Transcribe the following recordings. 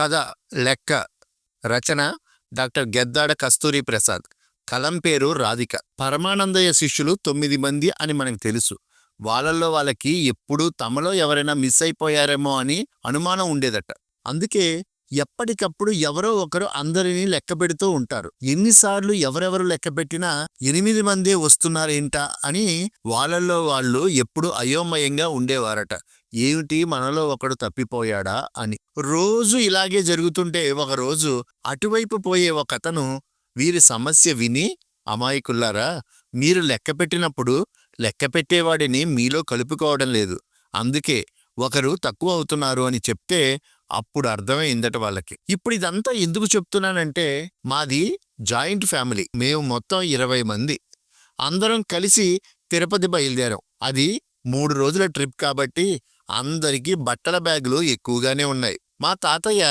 కథ లెక్క రచన డాక్టర్ గెద్దాడ కస్తూరి ప్రసాద్ కలం పేరు రాధిక. పరమానందయ్య శిష్యులు తొమ్మిది మంది అని మనకు తెలుసు. వాళ్ళల్లో వాళ్ళకి ఎప్పుడూ తమలో ఎవరైనా మిస్ అయిపోయారేమో అని అనుమానం ఉండేదట. అందుకే ఎప్పటికప్పుడు ఎవరో ఒకరు అందరినీ లెక్క పెడుతూ ఉంటారు. ఎన్నిసార్లు ఎవరెవరు లెక్క పెట్టినా ఎనిమిది మందే వస్తున్నారేంటా అని వాళ్ళల్లో వాళ్ళు ఎప్పుడు అయోమయంగా ఉండేవారట. ఏమిటి మనలో ఒకడు తప్పిపోయాడా అని. రోజు ఇలాగే జరుగుతుంటే ఒకరోజు అటువైపు పోయే ఒక అతను వీరి సమస్య విని అమాయకుల్లారా మీరు లెక్క పెట్టినప్పుడు లెక్క పెట్టేవాడిని మీలో కలుపుకోవడం లేదు. అందుకే ఒకరు తక్కువ అవుతున్నారు అని చెప్తే అప్పుడు అర్థమైందట వాళ్ళకి. ఇప్పుడు ఇదంతా ఎందుకు చెప్తున్నానంటే మాది జాయింట్ ఫ్యామిలీ. మేము మొత్తం ఇరవై మంది. అందరం కలిసి తిరుపతి బయలుదేరాం. అది మూడు రోజుల ట్రిప్ కాబట్టి అందరికీ బట్టల బ్యాగులు ఎక్కువగానే ఉన్నాయి. మా తాతయ్య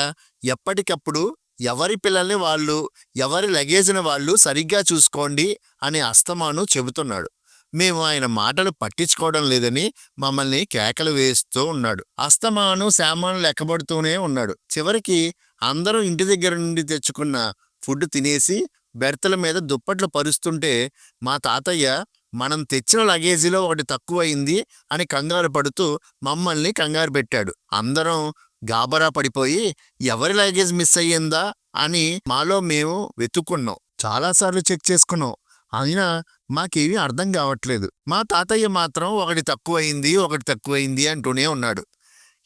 ఎప్పటికప్పుడు ఎవరి పిల్లల్ని వాళ్ళు ఎవరి లగేజ్ని వాళ్ళు సరిగ్గా చూసుకోండి అని అస్తమాను చెబుతున్నాడు. మేము ఆయన మాటలు పట్టించుకోవడం లేదని మమ్మల్ని కేకలు వేస్తూ ఉన్నాడు. అస్తమాను సామాను లెక్కబడుతూనే ఉన్నాడు. చివరికి అందరూ ఇంటి దగ్గర నుండి తెచ్చుకున్న ఫుడ్ తినేసి బెర్తల మీద దుప్పట్లు పరుస్తుంటే మా తాతయ్య మనం తెచ్చిన లగేజీలో ఒకటి తక్కువయింది అని కంగారు పడుతూ మమ్మల్ని కంగారు పెట్టాడు. అందరం గాబరా పడిపోయి ఎవరి లగేజ్ మిస్ అయ్యిందా? అని మాలో మేము వెతుక్కున్నాం. చాలాసార్లు చెక్ చేసుకున్నాం. అయినా మాకేమీ అర్థం కావట్లేదు. మా తాతయ్య మాత్రం ఒకటి తక్కువయింది ఒకటి తక్కువయింది అంటూనే ఉన్నాడు.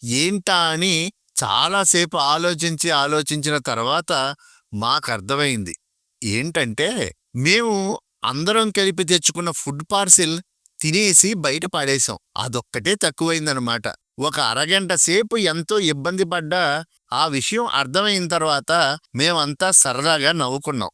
ఏంటా? అని చాలాసేపు ఆలోచించి ఆలోచించిన తర్వాత మాకు అర్థమైంది ఏంటంటే మేము అందరం కలిపి తెచ్చుకున్న ఫుడ్ పార్సిల్ తినేసి బయట పాడేశాం. అదొక్కటే తక్కువైందనమాట ఒక అరగంట సేపు ఎంతో ఇబ్బంది పడ్డా ఆ విషయం అర్థమైన తర్వాత మేమంతా సరదాగా నవ్వుకున్నాం.